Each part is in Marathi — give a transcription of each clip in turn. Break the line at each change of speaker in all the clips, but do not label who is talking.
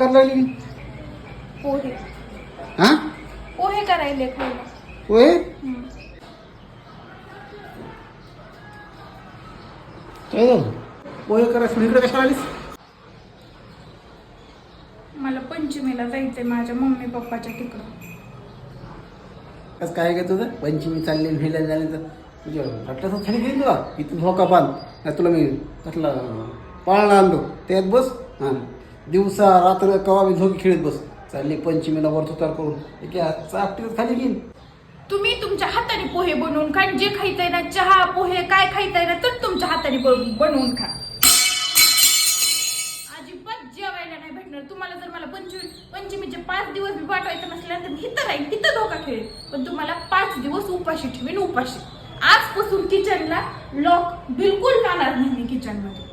लागली
पोहे.
हा?
पोहे करायले
होय. काय झालं? पोहे करायचं इकडे कशाला आलीस?
मला पंचमीला जायचंय माझ्या मम्मी पप्पाच्या तिकडं.
कसं काय काय तुझं? पंचमी चालली फिरायला झाली तर तुझ्या वाटलं खाली घेईन तुला इथून धोका बांध नाही तुला मी कसलं पाळणा आणलो. त्यात बस. हां. दिवसा रात्र कवा मी झोपी खेळत बस. चालली पंचमीला वर उतार करून. एक चापटीत खाली घेईन
तुम्ही तुमच्या हाताने पोहे बनवून खा. जे खायचंय ना चहा पोहे काय खायचंय ना तर तुमच्या हाताने ब- बनवून खा. अजिबात जेवायला नाही भेटणार. तुम्हाला जर मला पंचमी पंचमीचे पाच दिवस मी पाठवायचं नसल्या तर मी इथं राहील तिथं धोका खेळेल पण तुम्हाला पाच दिवस उपाशी ठेवीन उपाशी. आजपासून किचनला लॉक बिलकुल जाणार नाही मी किचनमध्ये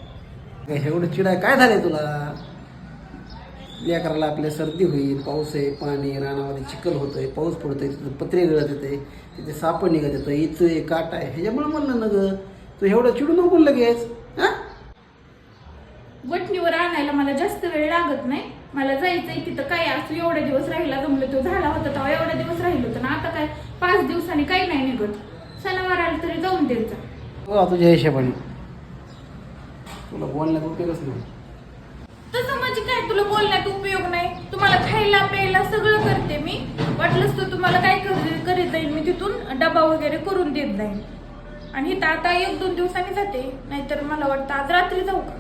काय एवढं चिडाय काय झालंय तुला? लेकराला आपल्या सर्दी होईल पाऊस आहे पाणी रानामध्ये चिखल होतंय पाऊस पडतोय तिथं पत्रे गळत येते तिथे साप निघत येतं इचं आहे काट आहे ह्याच्यामुळे म्हणलं ना ग तू एवढं चिडू नको लगेच हा?
वटणीवर आणायला मला जास्त वेळ लागत नाही. मला जायचंय तिथं काय असू एवढ्या दिवस राहिला जमलं तो झाला होता तेव्हा एवढ्या दिवस राहिलो होतं. ना आता काय पाच दिवसांनी काही नाही निघत. सणावार आला तरी जाऊन द्यायचा
तुझ्या हिशोबाने. तुला बोलण्यात उपयोगच नाही.
तसं म्हणजे काय तुला बोलण्यात उपयोग नाही? तुम्हाला खायला प्यायला सगळं करते मी. वाटलंच तर तुम्हाला काय करीत जाईल मी तिथून डबा वगैरे करून देत जाईल आणि इथं आता एक दोन दिवसांनी जाते. नाहीतर मला वाटतं आज रात्री जाऊ का?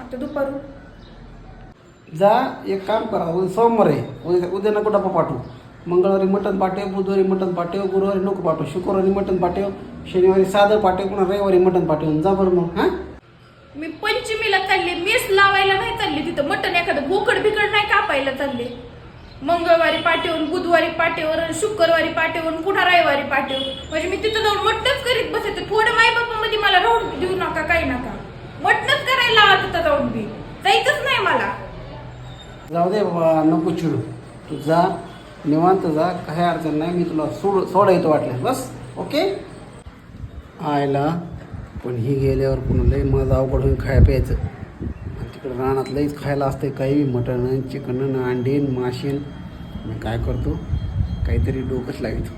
आता दुपारून.
जा एक काम करा. सोमवार. आहे उद्या उद्या नको डबा पाठवू. मंगळवारी मटण पाठव बुधवारी मटण पाठव गुरुवारी नको पाठव. शुक्रवारी मटण पाठव शनिवारी साधं पाठव पुन्हा रविवारी मटण पाठवून जा बरं मग हां?
मी पंचमीला चालले मेस लावायला नाही चालले तिथं. मटण एखादं बोकड बिकड नाही कापायला चालले. मंगळवारी पाठवून बुधवारी पाठेवर शुक्रवारी पाठवून पुन्हा रविवारी पाठव म्हणजे मी तिथं जाऊन मटणच करीत बसायचं. थोडं मायमध्ये मला राहून देऊ नका काही नका. मटणच करायला लावा तिथं जाऊन बी जायचंच नाही मला.
जाऊ दे बाबा नको चिडू. तू जा निवांत जा काही अडचण नाही. मी तुला सोड सोडायचं वाटलं बस ओके? आयला पण ही गेल्यावर पुन्हा लई माझं अवघड होईल खाय प्यायचं. आणि तिकडं रानात लईच खायला असते काही मटण चिकन अंडीन माशीन मी काय करतो काहीतरी डोकंच लावितो.